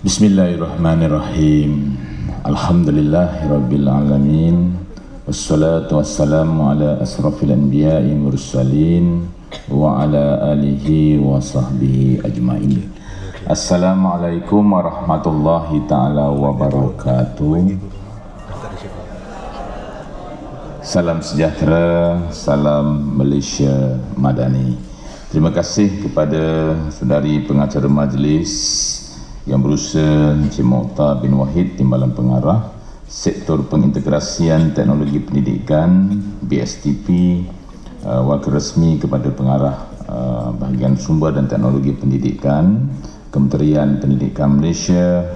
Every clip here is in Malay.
Bismillahirrahmanirrahim. Alhamdulillahirabbil alamin. Wassalatu wassalamu ala asrafil anbiya'i mursalin wa ala alihi wa sahbihi ajmain. Assalamualaikum warahmatullahi taala wabarakatuh. Salam sejahtera, salam Malaysia Madani. Terima kasih kepada saudari pengacara majlis yang berusaha Encik Mokta bin Wahid Timbalan Pengarah Sektor Pengintegrasian Teknologi Pendidikan BSTP uh, Wakil Resmi kepada Pengarah uh, Bahagian Sumber dan Teknologi Pendidikan Kementerian Pendidikan Malaysia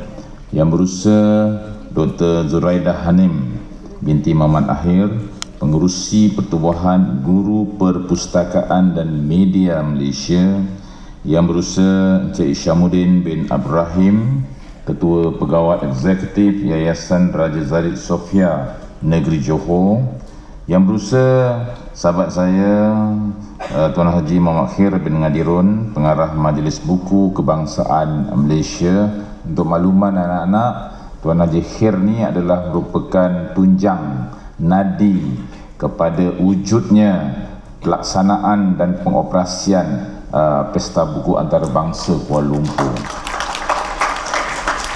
yang berusaha Dr. Zuraidah Hanim binti Muhammad Akhir Pengurusi Pertubuhan Guru Perpustakaan dan Media Malaysia yang berusaha Encik Syamuddin bin Abrahim Ketua Pegawai Eksekutif Yayasan Raja Zaid Sofia Negeri Johor. Yang berusaha sahabat saya uh, Tuan Haji Muhammad Khair bin Ngadirun Pengarah Majlis Buku Kebangsaan Malaysia. Untuk makluman anak-anak Tuan Haji Khair ni adalah merupakan tunjang nadi kepada wujudnya pelaksanaan dan pengoperasian Uh, Pesta Buku Antarabangsa Kuala Lumpur.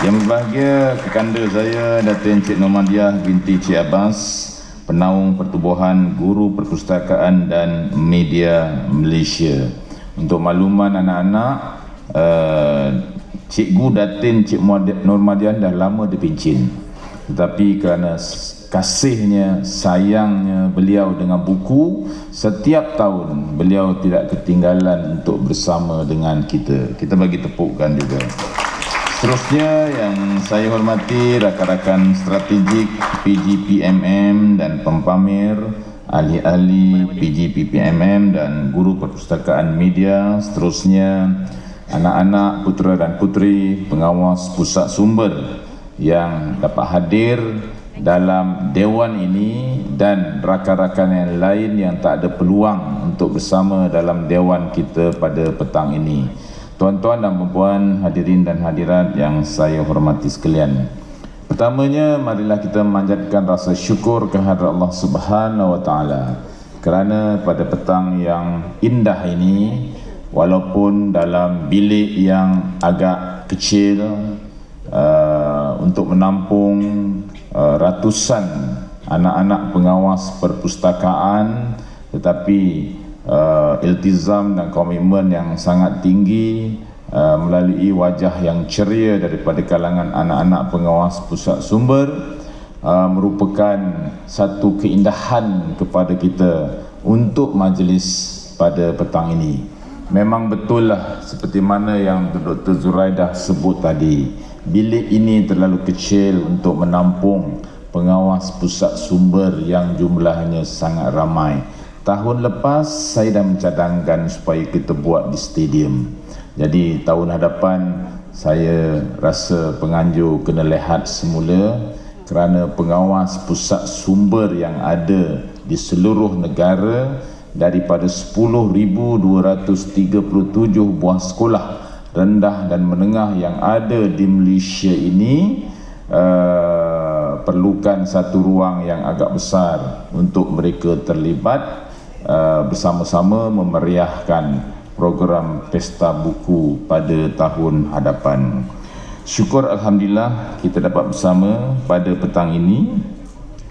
Yang berbahagia kekanda saya Datin Encik Nomadiah binti Cik Abbas, penaung pertubuhan guru perpustakaan dan media Malaysia. Untuk makluman anak-anak, uh, Cikgu Datin Cik Nomadiah dah lama dipincin. Tetapi kerana kasihnya, sayangnya beliau dengan buku setiap tahun beliau tidak ketinggalan untuk bersama dengan kita. Kita bagi tepukan juga. Seterusnya yang saya hormati rakan-rakan strategik PGPMM dan pempamer ahli-ahli PGPPMM dan guru perpustakaan media. Seterusnya anak-anak putera dan puteri pengawas pusat sumber yang dapat hadir dalam dewan ini dan rakan-rakan yang lain yang tak ada peluang untuk bersama dalam dewan kita pada petang ini. Tuan-tuan dan puan hadirin dan hadirat yang saya hormati sekalian. Pertamanya marilah kita memanjatkan rasa syukur kehadrat Allah Subhanahu wa taala kerana pada petang yang indah ini walaupun dalam bilik yang agak kecil uh, untuk menampung Uh, ratusan anak-anak pengawas perpustakaan tetapi uh, iltizam dan komitmen yang sangat tinggi uh, melalui wajah yang ceria daripada kalangan anak-anak pengawas pusat sumber uh, merupakan satu keindahan kepada kita untuk majlis pada petang ini memang betul lah seperti mana yang Dr. Zuraidah sebut tadi bilik ini terlalu kecil untuk menampung pengawas pusat sumber yang jumlahnya sangat ramai. Tahun lepas saya dah mencadangkan supaya kita buat di stadium. Jadi tahun hadapan saya rasa penganjur kena lihat semula kerana pengawas pusat sumber yang ada di seluruh negara daripada 10,237 buah sekolah rendah dan menengah yang ada di Malaysia ini uh, perlukan satu ruang yang agak besar untuk mereka terlibat uh, bersama-sama memeriahkan program Pesta Buku pada tahun hadapan. Syukur Alhamdulillah kita dapat bersama pada petang ini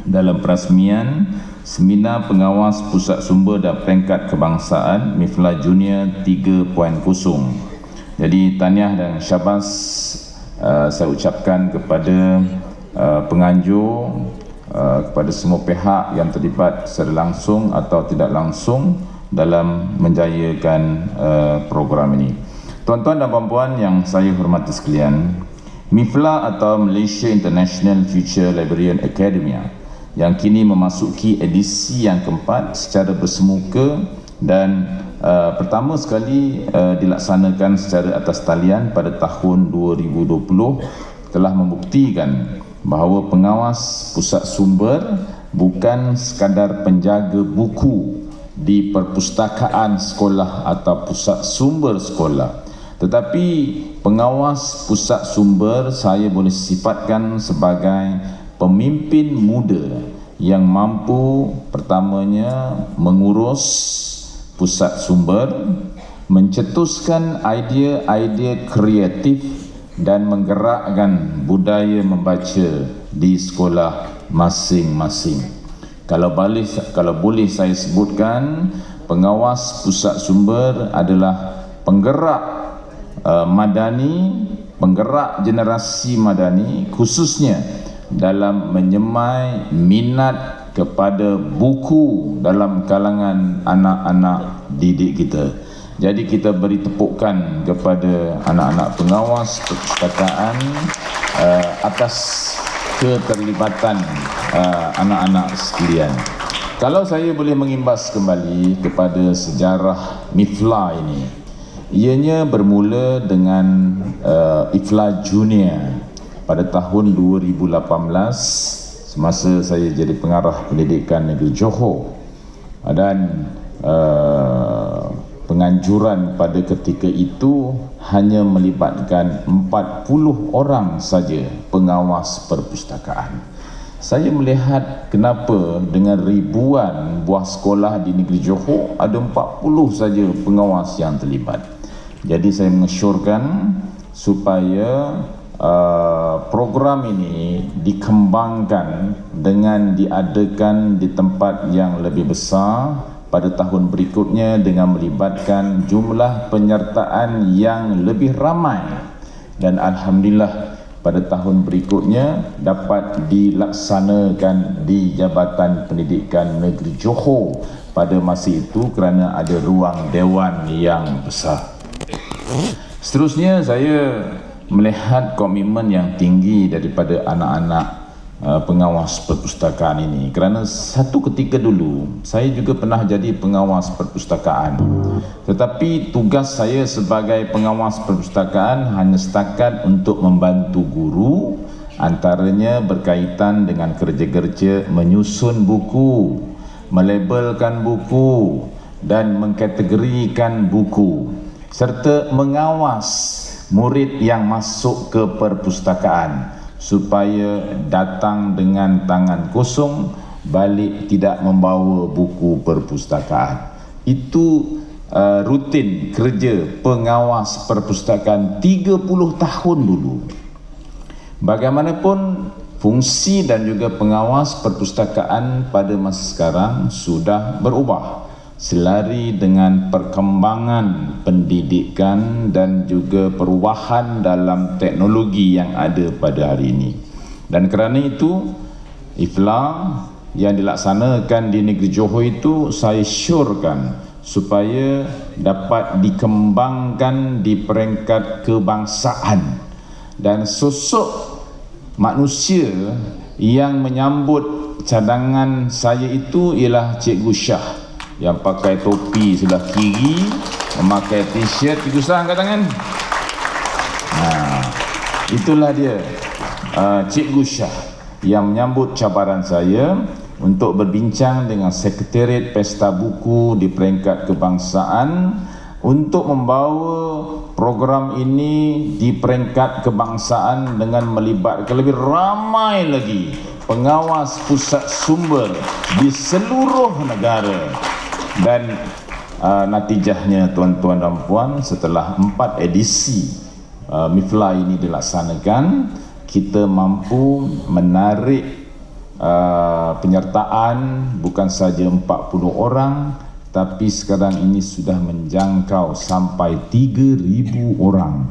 dalam perasmian Seminar Pengawas Pusat Sumber dan Peringkat Kebangsaan Mifla Junior 3.0 jadi tahniah dan syabas uh, saya ucapkan kepada uh, penganjur uh, kepada semua pihak yang terlibat secara langsung atau tidak langsung dalam menjayakan uh, program ini. Tuan-tuan dan puan-puan yang saya hormati sekalian, MIFLA atau Malaysia International Future Librarian Academy yang kini memasuki edisi yang keempat secara bersemuka dan Uh, pertama sekali uh, dilaksanakan secara atas talian pada tahun 2020 telah membuktikan bahawa pengawas pusat sumber bukan sekadar penjaga buku di perpustakaan sekolah atau pusat sumber sekolah. Tetapi pengawas pusat sumber saya boleh sifatkan sebagai pemimpin muda yang mampu pertamanya mengurus pusat sumber, mencetuskan idea-idea kreatif dan menggerakkan budaya membaca di sekolah masing-masing. Kalau boleh kalau boleh saya sebutkan pengawas pusat sumber adalah penggerak Uh, madani penggerak generasi madani khususnya dalam menyemai minat kepada buku dalam kalangan anak-anak didik kita. Jadi kita beri tepukan kepada anak-anak pengawas perpustakaan uh, atas keterlibatan uh, anak-anak sekalian. Kalau saya boleh mengimbas kembali kepada sejarah Mifla ini, Ianya bermula dengan uh, Ifla Junior pada tahun 2018 semasa saya jadi pengarah pendidikan negeri Johor dan uh, penganjuran pada ketika itu hanya melibatkan 40 orang saja pengawas perpustakaan. Saya melihat kenapa dengan ribuan buah sekolah di negeri Johor ada 40 saja pengawas yang terlibat. Jadi saya mengesyorkan supaya uh, program ini dikembangkan dengan diadakan di tempat yang lebih besar pada tahun berikutnya dengan melibatkan jumlah penyertaan yang lebih ramai dan alhamdulillah pada tahun berikutnya dapat dilaksanakan di Jabatan Pendidikan Negeri Johor pada masa itu kerana ada ruang dewan yang besar. Seterusnya saya melihat komitmen yang tinggi daripada anak-anak uh, pengawas perpustakaan ini. Kerana satu ketika dulu saya juga pernah jadi pengawas perpustakaan. Tetapi tugas saya sebagai pengawas perpustakaan hanya setakat untuk membantu guru antaranya berkaitan dengan kerja-kerja menyusun buku melabelkan buku dan mengkategorikan buku serta mengawas murid yang masuk ke perpustakaan supaya datang dengan tangan kosong balik tidak membawa buku perpustakaan. Itu uh, rutin kerja pengawas perpustakaan 30 tahun dulu. Bagaimanapun fungsi dan juga pengawas perpustakaan pada masa sekarang sudah berubah selari dengan perkembangan pendidikan dan juga perubahan dalam teknologi yang ada pada hari ini. Dan kerana itu, IFLA yang dilaksanakan di negeri Johor itu saya syorkan supaya dapat dikembangkan di peringkat kebangsaan dan sosok manusia yang menyambut cadangan saya itu ialah Cikgu Syah yang pakai topi sebelah kiri memakai t-shirt itu sah angkat tangan? Nah itulah dia. Uh, Cikgu Syah yang menyambut cabaran saya untuk berbincang dengan Sekretariat Pesta Buku di peringkat kebangsaan untuk membawa program ini di peringkat kebangsaan dengan melibatkan lebih ramai lagi pengawas pusat sumber di seluruh negara dan uh, natijahnya tuan-tuan dan puan setelah empat edisi uh, MIFLA ini dilaksanakan kita mampu menarik uh, penyertaan bukan saja 40 orang tapi sekarang ini sudah menjangkau sampai 3000 orang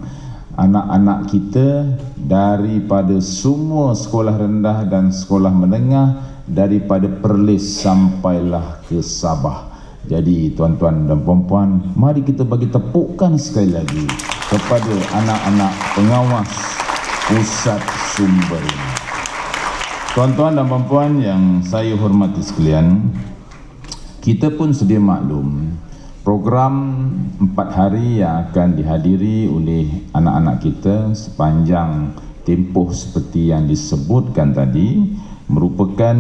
anak-anak kita daripada semua sekolah rendah dan sekolah menengah daripada Perlis sampailah ke Sabah. Jadi tuan-tuan dan puan-puan, mari kita bagi tepukan sekali lagi kepada anak-anak pengawas pusat sumber. Tuan-tuan dan puan-puan yang saya hormati sekalian, kita pun sedia maklum program empat hari yang akan dihadiri oleh anak-anak kita sepanjang tempoh seperti yang disebutkan tadi merupakan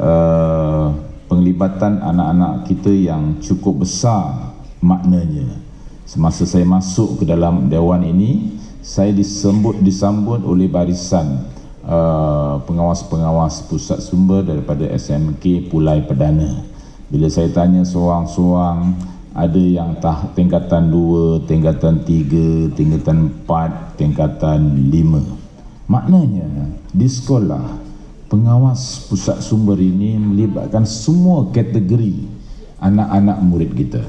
uh, penglibatan anak-anak kita yang cukup besar maknanya. Semasa saya masuk ke dalam dewan ini saya disambut disambut oleh barisan uh, pengawas-pengawas pusat sumber daripada SMK Pulai Perdana. Bila saya tanya seorang-seorang ada yang tah, tingkatan 2, tingkatan 3, tingkatan 4, tingkatan 5 maknanya di sekolah pengawas pusat sumber ini melibatkan semua kategori anak-anak murid kita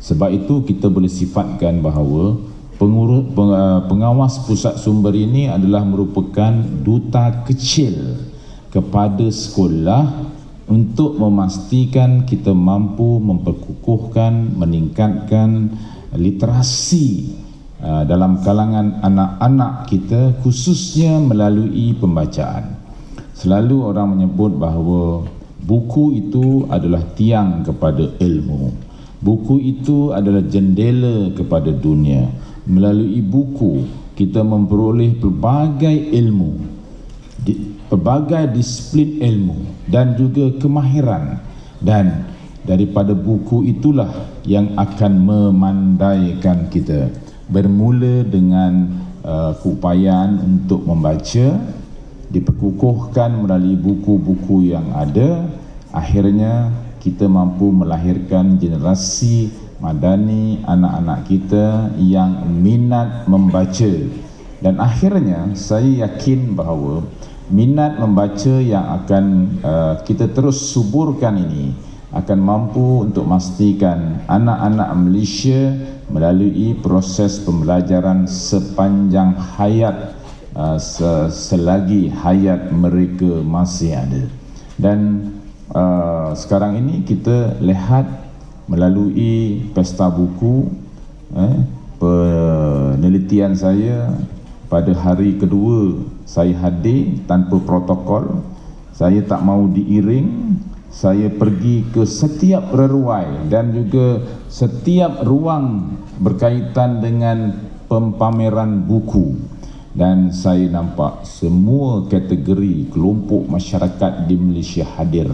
sebab itu kita boleh sifatkan bahawa pengurus, uh, pengawas pusat sumber ini adalah merupakan duta kecil kepada sekolah untuk memastikan kita mampu memperkukuhkan, meningkatkan literasi uh, dalam kalangan anak-anak kita khususnya melalui pembacaan. Selalu orang menyebut bahawa buku itu adalah tiang kepada ilmu. Buku itu adalah jendela kepada dunia. Melalui buku, kita memperoleh pelbagai ilmu, pelbagai disiplin ilmu dan juga kemahiran. Dan daripada buku itulah yang akan memandaikan kita. Bermula dengan uh, keupayaan untuk membaca, diperkukuhkan melalui buku-buku yang ada, akhirnya kita mampu melahirkan generasi madani anak-anak kita yang minat membaca. Dan akhirnya saya yakin bahawa minat membaca yang akan uh, kita terus suburkan ini akan mampu untuk memastikan anak-anak Malaysia melalui proses pembelajaran sepanjang hayat uh, selagi hayat mereka masih ada. Dan uh, sekarang ini kita lihat melalui pesta buku eh, penelitian saya pada hari kedua saya hadir tanpa protokol. Saya tak mau diiring. Saya pergi ke setiap reruai dan juga setiap ruang berkaitan dengan pempameran buku dan saya nampak semua kategori kelompok masyarakat di Malaysia hadir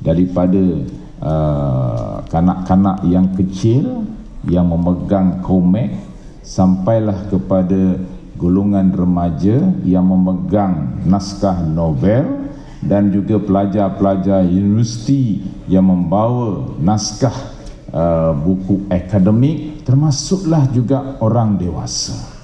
daripada uh, kanak-kanak yang kecil yang memegang komik sampailah kepada golongan remaja yang memegang naskah novel dan juga pelajar-pelajar universiti yang membawa naskah uh, buku akademik termasuklah juga orang dewasa.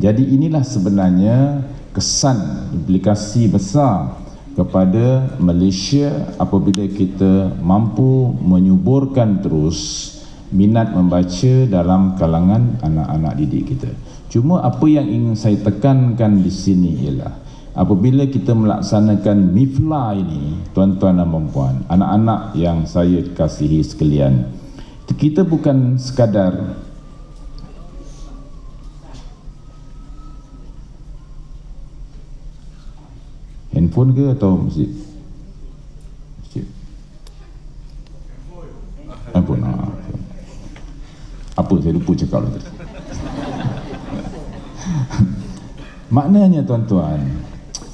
Jadi inilah sebenarnya kesan implikasi besar kepada Malaysia apabila kita mampu menyuburkan terus minat membaca dalam kalangan anak-anak didik kita. Cuma apa yang ingin saya tekankan di sini ialah apabila kita melaksanakan MIFLA ini, tuan-tuan dan puan anak-anak yang saya kasihi sekalian, kita bukan sekadar handphone ke atau masjid? Masjid. Handphone. Ha. Apa saya lupa cakap lah tadi. Maknanya tuan-tuan,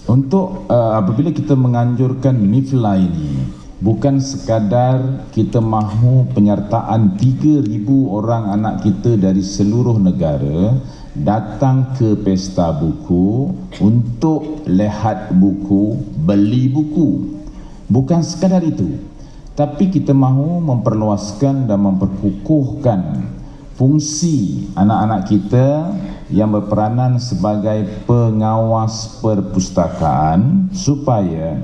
untuk uh, apabila kita menganjurkan MIFLA ini, bukan sekadar kita mahu penyertaan 3,000 orang anak kita dari seluruh negara, datang ke pesta buku untuk lihat buku, beli buku. Bukan sekadar itu. Tapi kita mahu memperluaskan dan memperkukuhkan fungsi anak-anak kita yang berperanan sebagai pengawas perpustakaan supaya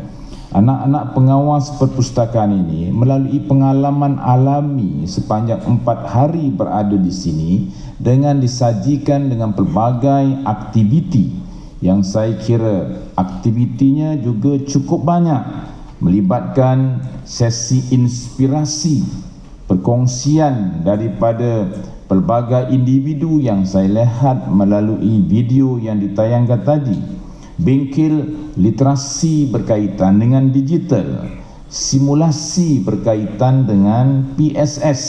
Anak-anak pengawas perpustakaan ini melalui pengalaman alami sepanjang empat hari berada di sini dengan disajikan dengan pelbagai aktiviti yang saya kira aktivitinya juga cukup banyak melibatkan sesi inspirasi perkongsian daripada pelbagai individu yang saya lihat melalui video yang ditayangkan tadi. Bengkel literasi berkaitan dengan digital, simulasi berkaitan dengan PSS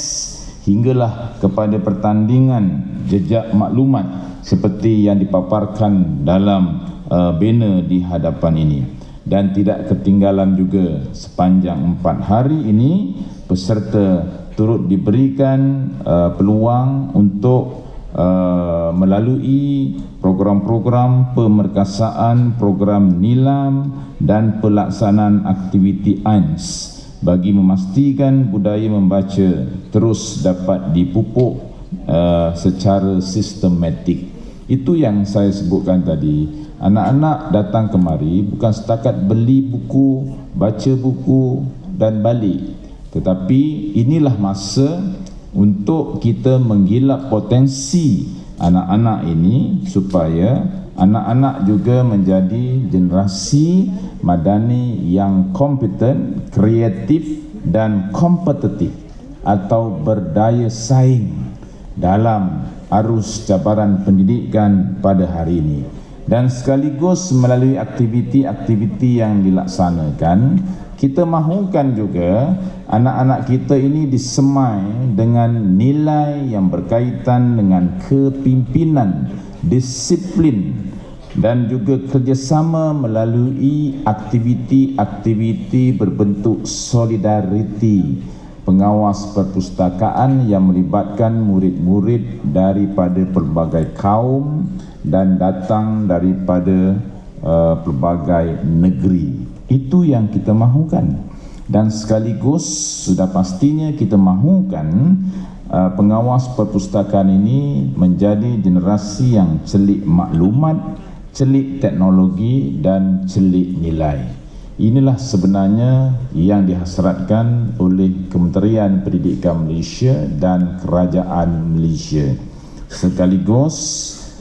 hinggalah kepada pertandingan jejak maklumat seperti yang dipaparkan dalam uh, banner di hadapan ini. Dan tidak ketinggalan juga sepanjang empat hari ini peserta turut diberikan uh, peluang untuk uh, melalui program-program pemerkasaan, program nilam dan pelaksanaan aktiviti AINS bagi memastikan budaya membaca terus dapat dipupuk uh, secara sistematik. Itu yang saya sebutkan tadi. Anak-anak datang kemari bukan setakat beli buku, baca buku dan balik tetapi inilah masa untuk kita menggilap potensi anak-anak ini supaya anak-anak juga menjadi generasi madani yang kompeten, kreatif dan kompetitif atau berdaya saing dalam arus cabaran pendidikan pada hari ini. Dan sekaligus melalui aktiviti-aktiviti yang dilaksanakan kita mahukan juga anak-anak kita ini disemai dengan nilai yang berkaitan dengan kepimpinan, disiplin dan juga kerjasama melalui aktiviti-aktiviti berbentuk solidariti pengawas perpustakaan yang melibatkan murid-murid daripada pelbagai kaum dan datang daripada uh, pelbagai negeri. Itu yang kita mahukan. Dan sekaligus sudah pastinya kita mahukan uh, pengawas perpustakaan ini menjadi generasi yang celik maklumat, celik teknologi dan celik nilai. Inilah sebenarnya yang dihasratkan oleh Kementerian Pendidikan Malaysia dan Kerajaan Malaysia. Sekaligus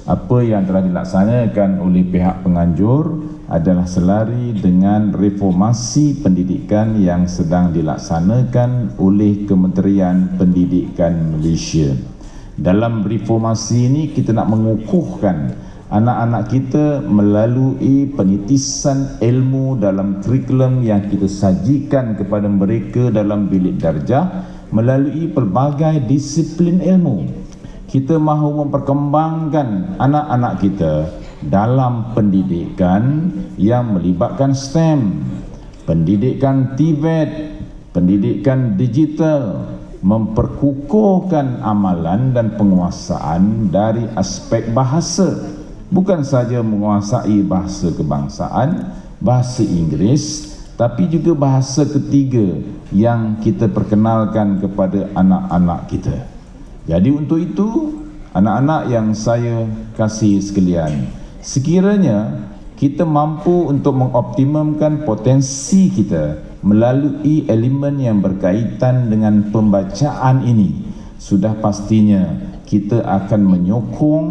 apa yang telah dilaksanakan oleh pihak penganjur adalah selari dengan reformasi pendidikan yang sedang dilaksanakan oleh Kementerian Pendidikan Malaysia. Dalam reformasi ini kita nak mengukuhkan anak-anak kita melalui penitisan ilmu dalam kurikulum yang kita sajikan kepada mereka dalam bilik darjah melalui pelbagai disiplin ilmu. Kita mahu memperkembangkan anak-anak kita dalam pendidikan yang melibatkan STEM, pendidikan TVET, pendidikan digital, memperkukuhkan amalan dan penguasaan dari aspek bahasa. Bukan saja menguasai bahasa kebangsaan, bahasa Inggeris, tapi juga bahasa ketiga yang kita perkenalkan kepada anak-anak kita. Jadi untuk itu, anak-anak yang saya kasih sekalian, Sekiranya kita mampu untuk mengoptimumkan potensi kita melalui elemen yang berkaitan dengan pembacaan ini, sudah pastinya kita akan menyokong,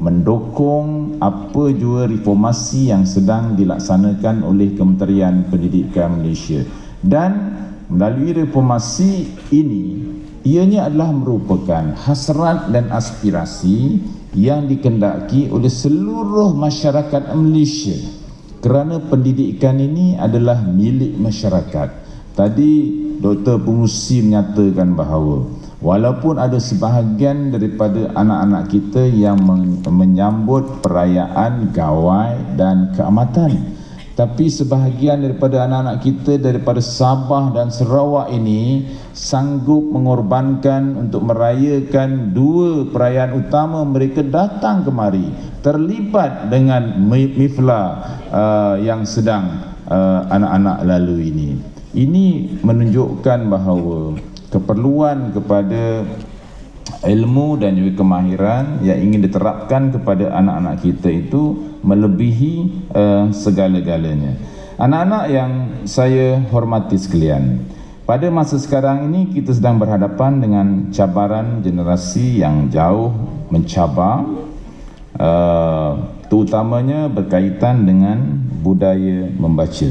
mendukung apa jua reformasi yang sedang dilaksanakan oleh Kementerian Pendidikan Malaysia. Dan melalui reformasi ini, ianya adalah merupakan hasrat dan aspirasi yang dikendaki oleh seluruh masyarakat Malaysia kerana pendidikan ini adalah milik masyarakat. Tadi Dr. Pengusi menyatakan bahawa walaupun ada sebahagian daripada anak-anak kita yang menyambut perayaan gawai dan keamatan tapi sebahagian daripada anak-anak kita daripada Sabah dan Sarawak ini sanggup mengorbankan untuk merayakan dua perayaan utama mereka datang kemari terlibat dengan mifla uh, yang sedang uh, anak-anak lalu ini. Ini menunjukkan bahawa keperluan kepada ilmu dan juga kemahiran yang ingin diterapkan kepada anak-anak kita itu melebihi uh, segala-galanya. Anak-anak yang saya hormati sekalian, pada masa sekarang ini kita sedang berhadapan dengan cabaran generasi yang jauh mencabar, uh, terutamanya berkaitan dengan budaya membaca.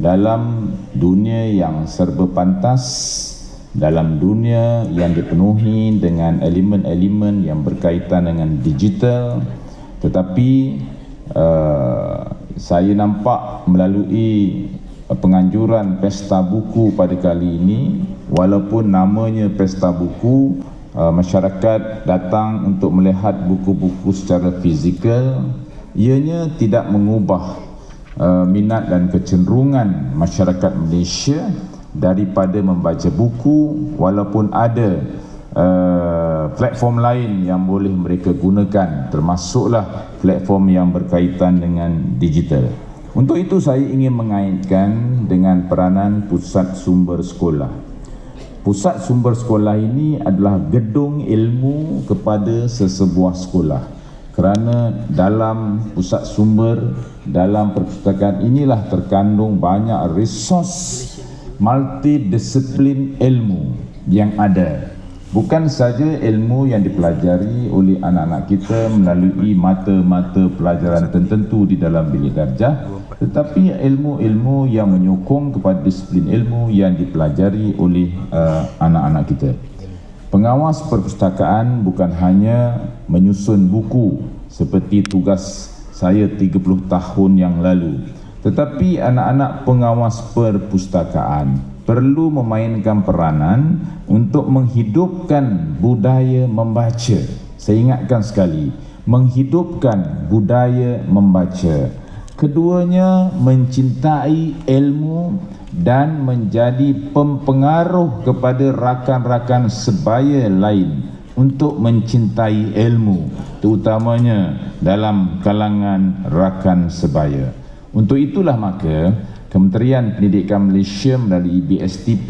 Dalam dunia yang serba pantas, dalam dunia yang dipenuhi dengan elemen-elemen yang berkaitan dengan digital tetapi uh, saya nampak melalui penganjuran pesta buku pada kali ini walaupun namanya pesta buku uh, masyarakat datang untuk melihat buku-buku secara fizikal ianya tidak mengubah uh, minat dan kecenderungan masyarakat Malaysia daripada membaca buku walaupun ada uh, platform lain yang boleh mereka gunakan termasuklah platform yang berkaitan dengan digital. Untuk itu saya ingin mengaitkan dengan peranan pusat sumber sekolah. Pusat sumber sekolah ini adalah gedung ilmu kepada sesebuah sekolah. Kerana dalam pusat sumber dalam perpustakaan inilah terkandung banyak resource multidisiplin ilmu yang ada bukan saja ilmu yang dipelajari oleh anak-anak kita melalui mata-mata pelajaran tertentu di dalam bilik darjah tetapi ilmu-ilmu yang menyokong kepada disiplin ilmu yang dipelajari oleh uh, anak-anak kita. Pengawas perpustakaan bukan hanya menyusun buku seperti tugas saya 30 tahun yang lalu tetapi anak-anak pengawas perpustakaan perlu memainkan peranan untuk menghidupkan budaya membaca. Saya ingatkan sekali, menghidupkan budaya membaca. Keduanya mencintai ilmu dan menjadi pempengaruh kepada rakan-rakan sebaya lain untuk mencintai ilmu terutamanya dalam kalangan rakan sebaya. Untuk itulah maka Kementerian Pendidikan Malaysia melalui BSTP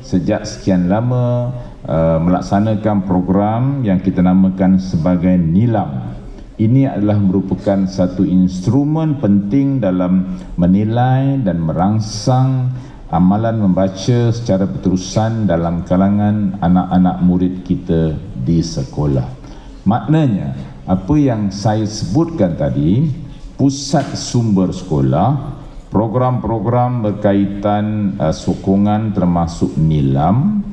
sejak sekian lama uh, melaksanakan program yang kita namakan sebagai NILAM. Ini adalah merupakan satu instrumen penting dalam menilai dan merangsang amalan membaca secara berterusan dalam kalangan anak-anak murid kita di sekolah. Maknanya, apa yang saya sebutkan tadi, pusat sumber sekolah program-program berkaitan uh, sokongan termasuk nilam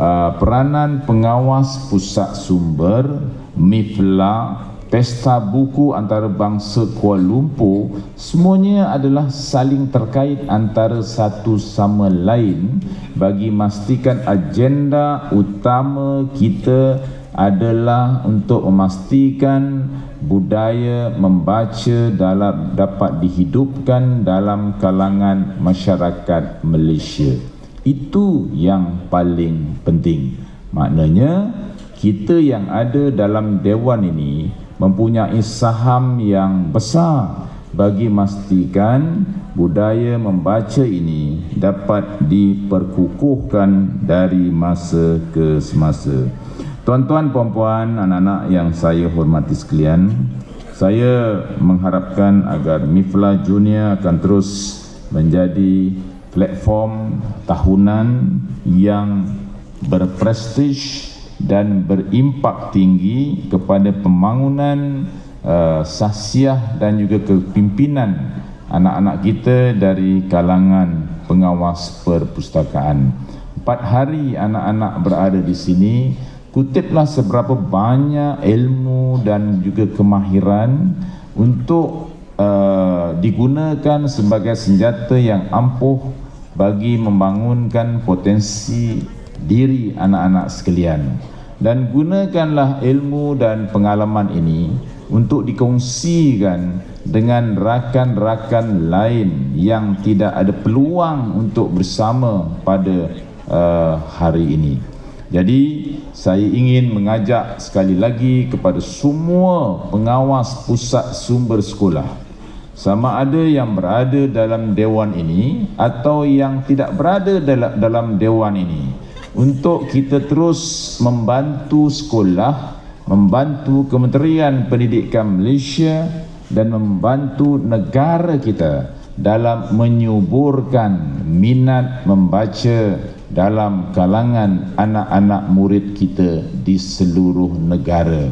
uh, peranan pengawas pusat sumber mifla pesta buku antarabangsa Kuala Lumpur semuanya adalah saling terkait antara satu sama lain bagi memastikan agenda utama kita adalah untuk memastikan budaya membaca dalam dapat dihidupkan dalam kalangan masyarakat Malaysia. Itu yang paling penting. Maknanya kita yang ada dalam dewan ini mempunyai saham yang besar bagi memastikan budaya membaca ini dapat diperkukuhkan dari masa ke semasa. Tuan-tuan, puan-puan, anak-anak yang saya hormati sekalian, saya mengharapkan agar Mifla Junior akan terus menjadi platform tahunan yang berprestij dan berimpak tinggi kepada pembangunan uh, sasiah dan juga kepimpinan anak-anak kita dari kalangan pengawas perpustakaan. Empat hari anak-anak berada di sini, kutiplah seberapa banyak ilmu dan juga kemahiran untuk uh, digunakan sebagai senjata yang ampuh bagi membangunkan potensi diri anak-anak sekalian dan gunakanlah ilmu dan pengalaman ini untuk dikongsikan dengan rakan-rakan lain yang tidak ada peluang untuk bersama pada uh, hari ini. Jadi saya ingin mengajak sekali lagi kepada semua pengawas pusat sumber sekolah. Sama ada yang berada dalam dewan ini atau yang tidak berada dalam dewan ini. Untuk kita terus membantu sekolah, membantu Kementerian Pendidikan Malaysia dan membantu negara kita dalam menyuburkan minat membaca dalam kalangan anak-anak murid kita di seluruh negara.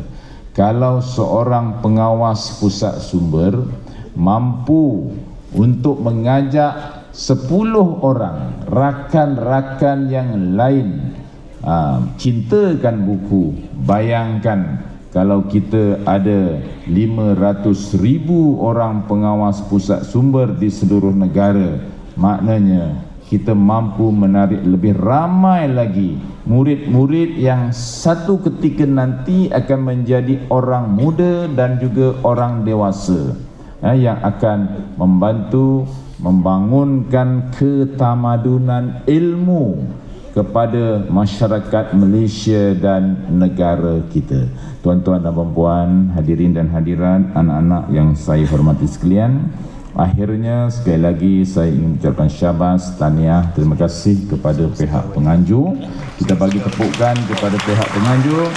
Kalau seorang pengawas pusat sumber mampu untuk mengajak sepuluh orang rakan-rakan yang lain uh, cintakan buku, bayangkan kalau kita ada 500 ribu orang pengawas pusat sumber di seluruh negara, maknanya kita mampu menarik lebih ramai lagi murid-murid yang satu ketika nanti akan menjadi orang muda dan juga orang dewasa eh, yang akan membantu membangunkan ketamadunan ilmu kepada masyarakat Malaysia dan negara kita. Tuan-tuan dan puan-puan, hadirin dan hadirat, anak-anak yang saya hormati sekalian, akhirnya sekali lagi saya ingin ucapkan syabas, tahniah, terima kasih kepada pihak penganjur. Kita bagi tepukan kepada pihak penganjur.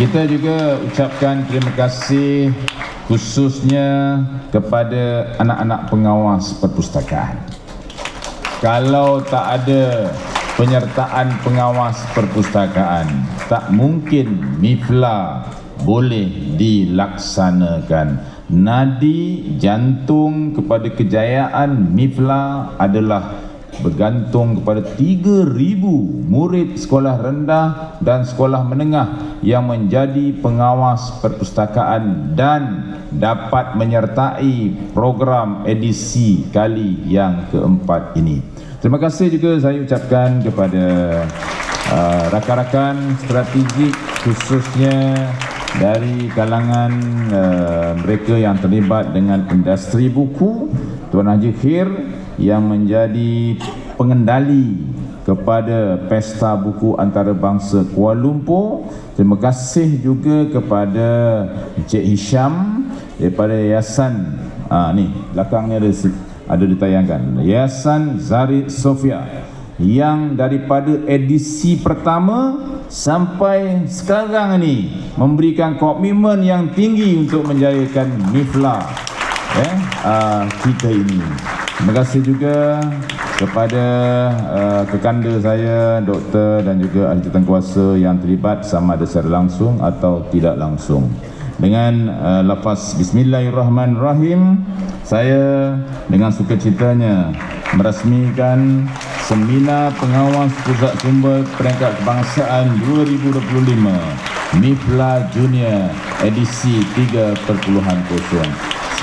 Kita juga ucapkan terima kasih khususnya kepada anak-anak pengawas perpustakaan. Kalau tak ada penyertaan pengawas perpustakaan, tak mungkin MIFLA boleh dilaksanakan. Nadi jantung kepada kejayaan MIFLA adalah bergantung kepada 3,000 murid sekolah rendah dan sekolah menengah yang menjadi pengawas perpustakaan dan dapat menyertai program edisi kali yang keempat ini. Terima kasih juga saya ucapkan kepada uh, rakan-rakan strategik khususnya dari kalangan uh, mereka yang terlibat dengan industri buku Tuan Haji Khir yang menjadi pengendali kepada Pesta Buku Antarabangsa Kuala Lumpur. Terima kasih juga kepada Encik Hisham daripada Yayasan ah ni belakang ni ada ada ditayangkan. Yayasan Zarid Sofia yang daripada edisi pertama sampai sekarang ni memberikan komitmen yang tinggi untuk menjayakan MIFLA eh, uh, kita ini. Terima kasih juga kepada uh, kekanda saya, doktor dan juga ahli kuasa yang terlibat sama ada secara langsung atau tidak langsung. Dengan uh, lafaz Bismillahirrahmanirrahim, saya dengan sukacitanya merasmikan Seminar Pengawas Pusat Sumber Peringkat Kebangsaan 2025 MIFLA Junior edisi 3.0.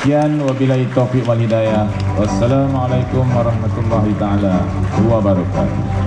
Sekian wabillahi taufiq wal hidayah. Wassalamualaikum warahmatullahi taala wabarakatuh.